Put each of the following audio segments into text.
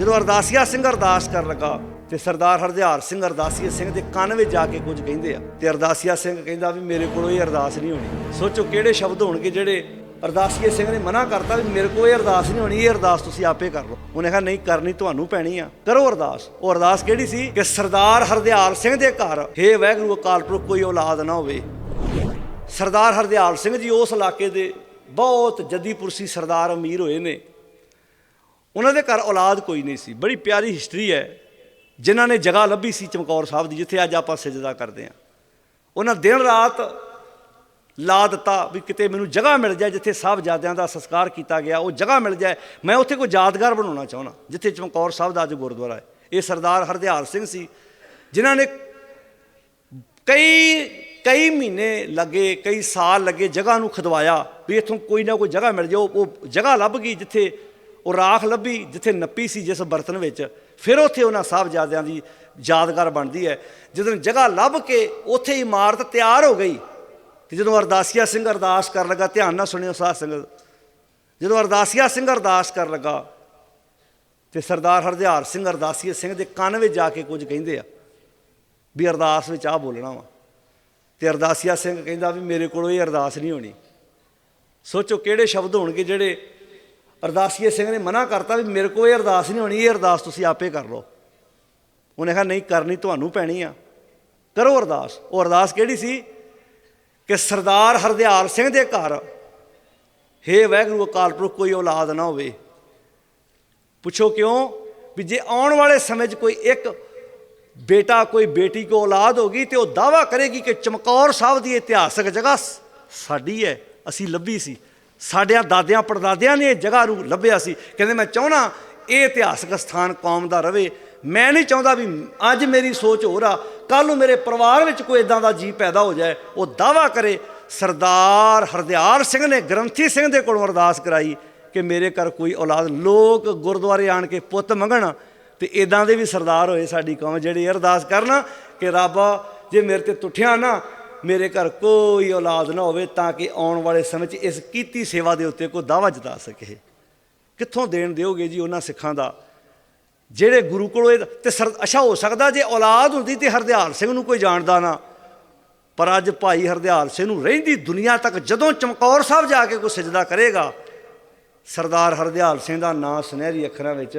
ਜਦੋਂ ਅਰਦਾਸੀਆ ਸਿੰਘ ਅਰਦਾਸ ਕਰਨ ਲੱਗਾ ਤੇ ਸਰਦਾਰ ਹਰਦਿਆਲ ਸਿੰਘ ਅਰਦਾਸੀਆ ਸਿੰਘ ਦੇ ਕੰਨ ਵਿੱਚ ਜਾ ਕੇ ਕੁਝ ਕਹਿੰਦੇ ਆ ਤੇ ਅਰਦਾਸੀਆ ਸਿੰਘ ਕਹਿੰਦਾ ਵੀ ਮੇਰੇ ਕੋਲੋਂ ਇਹ ਅਰਦਾਸ ਨਹੀਂ ਹੋਣੀ। ਸੋਚੋ ਕਿਹੜੇ ਸ਼ਬਦ ਹੋਣਗੇ ਜਿਹੜੇ ਅਰਦਾਸੀਏ ਸਿੰਘ ਨੇ ਮਨਾ ਕਰਤਾ ਵੀ ਮੇਰੇ ਕੋਲ ਇਹ ਅਰਦਾਸ ਨਹੀਂ ਹੋਣੀ, ਇਹ ਅਰਦਾਸ ਤੁਸੀਂ ਆਪੇ ਕਰ ਲਓ। ਉਹਨੇ ਕਿਹਾ, ਨਹੀਂ, ਕਰਨੀ ਤੁਹਾਨੂੰ ਪੈਣੀ ਆ। ਕਰੋ ਅਰਦਾਸ। ਉਹ ਅਰਦਾਸ ਕਿਹੜੀ ਸੀ? ਕਿ ਸਰਦਾਰ ਹਰਦਿਆਲ ਸਿੰਘ ਦੇ ਘਰ ਹੇ ਵਾਹਿਗੁਰੂ ਅਕਾਲ ਪੁਰਖ, ਕੋਈ ਔਲਾਦ ਨਾ ਹੋਵੇ। ਸਰਦਾਰ ਹਰਦਿਆਲ ਸਿੰਘ ਜੀ ਉਸ ਇਲਾਕੇ ਦੇ ਬਹੁਤ ਜੱਦੀ ਪੁਰਸੀ ਸਰਦਾਰ ਅਮੀਰ ਹੋਏ ਨੇ। ਉਹਨਾਂ ਦੇ ਘਰ ਔਲਾਦ ਕੋਈ ਨਹੀਂ ਸੀ। ਬੜੀ ਪਿਆਰੀ ਹਿਸਟਰੀ ਹੈ। ਜਿਨ੍ਹਾਂ ਨੇ ਜਗ੍ਹਾ ਲੱਭੀ ਸੀ ਚਮਕੌਰ ਸਾਹਿਬ ਦੀ, ਜਿੱਥੇ ਅੱਜ ਆਪਾਂ ਸਜਦਾ ਕਰਦੇ ਹਾਂ। ਉਹਨਾਂ ਦਿਨ ਰਾਤ ਲਾ ਦਿੱਤਾ ਵੀ ਕਿਤੇ ਮੈਨੂੰ ਜਗ੍ਹਾ ਮਿਲ ਜਾਏ, ਜਿੱਥੇ ਸਾਹਿਬਜ਼ਾਦਿਆਂ ਦਾ ਸੰਸਕਾਰ ਕੀਤਾ ਗਿਆ, ਉਹ ਜਗ੍ਹਾ ਮਿਲ ਜਾਏ। ਮੈਂ ਉੱਥੇ ਕੋਈ ਯਾਦਗਾਰ ਬਣਾਉਣਾ ਚਾਹੁੰਦਾ, ਜਿੱਥੇ ਚਮਕੌਰ ਸਾਹਿਬ ਦਾ ਅੱਜ ਗੁਰਦੁਆਰਾ ਹੈ। ਇਹ ਸਰਦਾਰ ਹਰਦਿਆਲ ਸਿੰਘ ਸੀ, ਜਿਨ੍ਹਾਂ ਨੇ ਕਈ ਕਈ ਮਹੀਨੇ ਲੱਗੇ, ਕਈ ਸਾਲ ਲੱਗੇ ਜਗ੍ਹਾ ਨੂੰ ਖਦਵਾਇਆ, ਵੀ ਇੱਥੋਂ ਕੋਈ ਨਾ ਕੋਈ ਜਗ੍ਹਾ ਮਿਲ ਜਾਓ ਉਹ ਜਗ੍ਹਾ ਲੱਭ ਗਈ, ਜਿੱਥੇ ਉਹ ਰਾਖ ਲੱਭੀ, ਜਿੱਥੇ ਨੱਪੀ ਸੀ ਜਿਸ ਬਰਤਨ ਵਿੱਚ, ਫਿਰ ਉੱਥੇ ਉਹਨਾਂ ਸਾਹਿਬਜ਼ਾਦਿਆਂ ਦੀ ਯਾਦਗਾਰ ਬਣਦੀ ਹੈ। ਜਦੋਂ ਜਗ੍ਹਾ ਲੱਭ ਕੇ ਉੱਥੇ ਇਮਾਰਤ ਤਿਆਰ ਹੋ ਗਈ, ਤੇ ਜਦੋਂ ਅਰਦਾਸੀਆ ਸਿੰਘ ਅਰਦਾਸ ਕਰਨ ਲੱਗਾ, ਧਿਆਨ ਨਾਲ ਸੁਣਿਓ ਸਾਧ ਸੰਗਤ, ਜਦੋਂ ਅਰਦਾਸੀਆ ਸਿੰਘ ਅਰਦਾਸ ਕਰਨ ਲੱਗਾ, ਤੇ ਸਰਦਾਰ ਹਰਦਿਆਰ ਸਿੰਘ ਅਰਦਾਸੀਆ ਸਿੰਘ ਦੇ ਕੰਨ ਵਿੱਚ ਜਾ ਕੇ ਕੁਝ ਕਹਿੰਦੇ ਆ, ਵੀ ਅਰਦਾਸ ਵਿੱਚ ਆ ਬੋਲਣਾ ਵਾ। ਤੇ ਅਰਦਾਸੀਆ ਸਿੰਘ ਕਹਿੰਦਾ ਵੀ ਮੇਰੇ ਕੋਲੋਂ ਇਹ ਅਰਦਾਸ ਨਹੀਂ ਹੋਣੀ। ਸੋਚੋ ਕਿਹੜੇ ਸ਼ਬਦ ਹੋਣਗੇ ਜਿਹੜੇ ਅਰਦਾਸੀਏ ਸਿੰਘ ਨੇ ਮਨਾ ਕਰਤਾ ਵੀ ਮੇਰੇ ਕੋਲ ਇਹ ਅਰਦਾਸ ਨਹੀਂ ਹੋਣੀ, ਇਹ ਅਰਦਾਸ ਤੁਸੀਂ ਆਪੇ ਕਰ ਲਓ। ਉਹਨੇ ਕਿਹਾ, ਨਹੀਂ, ਕਰਨੀ ਤੁਹਾਨੂੰ ਪੈਣੀ ਆ। ਕਰੋ ਅਰਦਾਸ। ਉਹ ਅਰਦਾਸ ਕਿਹੜੀ ਸੀ? ਕਿ ਸਰਦਾਰ ਹਰਦਿਆਲ ਸਿੰਘ ਦੇ ਘਰ। ਹੇ ਵਾਹਿਗੁਰੂ ਅਕਾਲ ਪੁਰਖ, ਕੋਈ ਔਲਾਦ ਨਾ ਹੋਵੇ। ਪੁੱਛੋ ਕਿਉਂ? ਵੀ ਜੇ ਆਉਣ ਵਾਲੇ ਸਮੇਂ 'ਚ ਕੋਈ ਇੱਕ ਬੇਟਾ, ਕੋਈ ਬੇਟੀ ਕੋ ਔਲਾਦ ਹੋਗੀ ਤੇ ਉਹ ਦਾਵਾ ਕਰੇਗੀ ਕਿ ਚਮਕੌਰ ਸਾਹਿਬ ਦੀ ਇਤਿਹਾਸਕ ਜਗ੍ਹਾ ਸਾਡੀ ਹੈ, ਅਸੀਂ ਲੱਭੀ ਸੀ। ਸਾਡਿਆਂ ਦਾਦਿਆਂ ਪੜਦਾਦਿਆਂ ਨੇ ਇਹ ਜਗ੍ਹਾ ਨੂੰ ਲੱਭਿਆ ਸੀ। ਕਹਿੰਦੇ, ਮੈਂ ਚਾਹਣਾ ਇਹ ਇਤਿਹਾਸਕ ਸਥਾਨ ਕੌਮ ਦਾ ਰਵੇ। ਮੈਂ ਨਹੀਂ ਚਾਹੁੰਦਾ ਵੀ ਅੱਜ ਮੇਰੀ ਸੋਚ ਹੋਰ ਆ। ਕੱਲ ਨੂੰ ਮੇਰੇ ਪਰਿਵਾਰ ਵਿੱਚ ਕੋਈ ਇਦਾਂ ਦਾ ਜੀ ਪੈਦਾ ਹੋ ਜਾਏ, ਉਹ ਦਾਵਾ ਕਰੇ। ਸਰਦਾਰ ਹਰਦਿਆਰ ਸਿੰਘ ਨੇ ਗ੍ਰੰਥੀ ਸਿੰਘ ਦੇ ਕੋਲੋਂ ਅਰਦਾਸ ਕਰਾਈ ਕਿ ਮੇਰੇ ਘਰ ਕੋਈ ਔਲਾਦ, ਲੋਕ ਗੁਰਦੁਆਰੇ ਆਣ ਕੇ ਪੁੱਤ ਮੰਗਣ ਤੇ ਇਦਾਂ ਦੇ ਵੀ ਸਰਦਾਰ ਹੋਏ ਸਾਡੀ ਕੌਮ ਜਿਹੜੇ ਅਰਦਾਸ ਕਰਨ ਕਿ ਰੱਬ ਜੇ ਮੇਰੇ ਤੇ ਤੁਠਿਆ ਨਾ ਮੇਰੇ ਘਰ ਕੋਈ ਔਲਾਦ ਨਾ ਹੋਵੇ ਤਾਂ ਕਿ ਆਉਣ ਵਾਲੇ ਸਮੇਂ 'ਚ ਇਸ ਕੀਤੀ ਸੇਵਾ ਦੇ ਉੱਤੇ ਕੋਈ ਦਾਵਾ ਜਤਾ ਸਕੇ। ਕਿੱਥੋਂ ਦੇਣ ਦਿਓਗੇ ਜੀ ਉਹਨਾਂ ਸਿੱਖਾਂ ਦਾ? ਜਿਹੜੇ ਗੁਰੂ ਕੋਲੋਂ ਇਹ ਤੇ ਸਰ, ਅੱਛਾ ਹੋ ਸਕਦਾ ਜੇ ਔਲਾਦ ਹੁੰਦੀ ਤੇ ਹਰਦਿਆਲ ਸਿੰਘ ਨੂੰ ਕੋਈ ਜਾਣਦਾ ਨਾ। ਪਰ ਅੱਜ ਭਾਈ ਹਰਦਿਆਲ ਸਿੰਘ ਨੂੰ ਰਹਿੰਦੀ ਦੁਨੀਆ ਤੱਕ ਜਦੋਂ ਚਮਕੌਰ ਸਾਹਿਬ ਜਾ ਕੇ ਕੋਈ ਸਜਦਾ ਕਰੇਗਾ, ਸਰਦਾਰ ਹਰਦਿਆਲ ਸਿੰਘ ਦਾ ਨਾਂ ਸੁਨਹਿਰੀ ਅੱਖਰਾਂ ਵਿੱਚ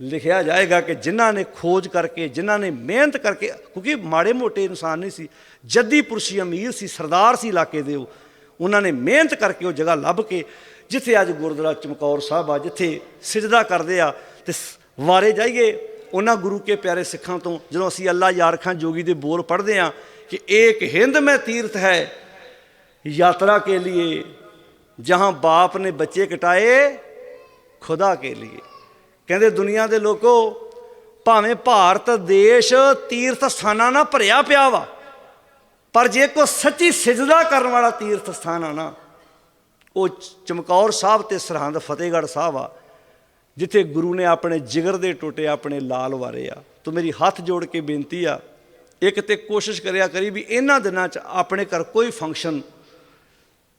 ਲਿਖਿਆ ਜਾਏਗਾ ਕਿ ਜਿਨ੍ਹਾਂ ਨੇ ਖੋਜ ਕਰਕੇ, ਜਿਨ੍ਹਾਂ ਨੇ ਮਿਹਨਤ ਕਰਕੇ, ਕਿਉਂਕਿ ਮਾੜੇ ਮੋਟੇ ਇਨਸਾਨ ਨਹੀਂ ਸੀ, ਜੱਦੀ ਪੁਰਸ਼ੀ ਅਮੀਰ ਸੀ, ਸਰਦਾਰ ਸੀ ਇਲਾਕੇ ਦੇ ਉਹ, ਉਹਨਾਂ ਨੇ ਮਿਹਨਤ ਕਰਕੇ ਉਹ ਜਗ੍ਹਾ ਲੱਭ ਕੇ, ਜਿੱਥੇ ਅੱਜ ਗੁਰਦੁਆਰਾ ਚਮਕੌਰ ਸਾਹਿਬ ਆ, ਜਿੱਥੇ ਸਜਦਾ ਕਰਦੇ ਆ, ਤੇ ਵਾਰੇ ਜਾਈਏ, ਉਹਨਾਂ ਗੁਰੂ ਕੇ ਪਿਆਰੇ ਸਿੱਖਾਂ ਤੋਂ, ਜਦੋਂ ਅਸੀਂ ਅੱਲਾ ਯਾਰ ਖਾਨ ਜੋਗੀ ਦੇ ਬੋਲ ਪੜ੍ਹਦੇ ਆ, ਕਿ ਏਕ ਹਿੰਦ ਮੈਂ ਤੀਰਥ ਹੈ, ਯਾਤਰਾ ਕੇ ਲਈ ਜਹਾਂ ਬਾਪ ਨੇ ਬੱਚੇ ਕਟਾਏ, ਖੁਦਾ ਕੇ ਲਈ ਕਹਿੰਦੇ ਦੁਨੀਆ ਦੇ ਲੋਕੋ, ਭਾਵੇਂ ਭਾਰਤ, ਦੇਸ਼, ਤੀਰਥ ਸਥਾਨਾਂ ਨਾਲ ਭਰਿਆ ਪਿਆ ਵਾ, ਪਰ ਜੇ ਕੋ ਸੱਚੀ ਸਿਜਦਾ ਕਰਨ ਵਾਲਾ ਤੀਰਥ ਸਥਾਨ ਆ ਨਾ, ਉਹ ਚਮਕੌਰ ਸਾਹਿਬ ਤੇ ਸਰਹੰਦ ਫਤਿਹਗੜ੍ਹ ਸਾਹਿਬ ਆ, ਜਿੱਥੇ ਗੁਰੂ ਨੇ ਆਪਣੇ ਜਿਗਰ ਦੇ ਟੋਟੇ ਆਪਣੇ ਲਾਲ ਵਾਰੇ ਆ। ਤੋ ਮੇਰੀ ਹੱਥ ਜੋੜ ਕੇ ਬੇਨਤੀ ਆ, ਇੱਕ ਤੇ ਕੋਸ਼ਿਸ਼ ਕਰਿਆ ਕਰੀ ਵੀ ਇਹਨਾਂ ਦਿਨਾਂ 'ਚ ਆਪਣੇ ਘਰ ਕੋਈ ਫੰਕਸ਼ਨ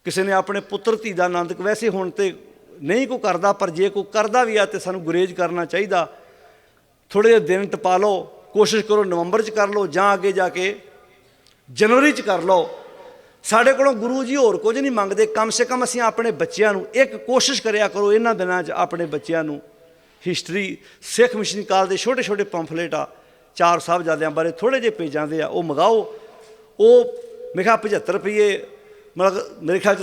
ਕਿਸੇ ਨੇ ਆਪਣੇ ਪੁੱਤਰ ਧੀ ਦਾ ਆਨੰਦ ਵੈਸੇ ਹੁਣ ਤੇ ਨਹੀਂ ਕੋ ਕਰਦਾ, ਪਰ ਜੇ ਕੋ ਕਰਦਾ ਵੀ ਆ ਤੇ ਸਾਨੂੰ ਗੁਰੇਜ ਕਰਨਾ ਚਾਹੀਦਾ। ਥੋੜੇ ਜਿਹੇ ਦਿਨ ਟਪਾ ਲਓ, ਕੋਸ਼ਿਸ਼ ਕਰੋ ਨਵੰਬਰ 'ਚ ਕਰ ਲਓ, ਜਾਂ ਅੱਗੇ ਜਾ ਕੇ ਜਨਵਰੀ 'ਚ ਕਰ ਲਓ। ਸਾਡੇ ਕੋਲੋਂ ਗੁਰੂ ਜੀ ਹੋਰ ਕੁਝ ਨਹੀਂ ਮੰਗਦੇ। ਕਮ ਸੇ ਕਮ ਅਸੀਂ ਆਪਣੇ ਬੱਚਿਆਂ ਨੂੰ ਇੱਕ ਕੋਸ਼ਿਸ਼ ਕਰਿਆ ਕਰੋ, ਇਹਨਾਂ ਦਿਨਾਂ 'ਚ ਆਪਣੇ ਬੱਚਿਆਂ ਨੂੰ। ਹਿਸਟਰੀ, ਸਿੱਖ ਮਿਸ਼ਨ ਕਾਲ ਦੇ ਛੋਟੇ ਛੋਟੇ ਪੰਫਲੇਟ ਆ, ਚਾਰ ਸਾਹਿਬਜ਼ਾਦਿਆਂ ਬਾਰੇ ਥੋੜੇ ਜਿਹੇ ਪੇਜਾਂ ਦੇ ਆ, ਉਹ ਮੰਗਾਓ। ਉਹ ਮੇਰੇ ਖਿਆਲ 75 ਰੁਪਏ ਮਤਲਬ ਮੇਰੇ ਖਿਆਲ 'ਚ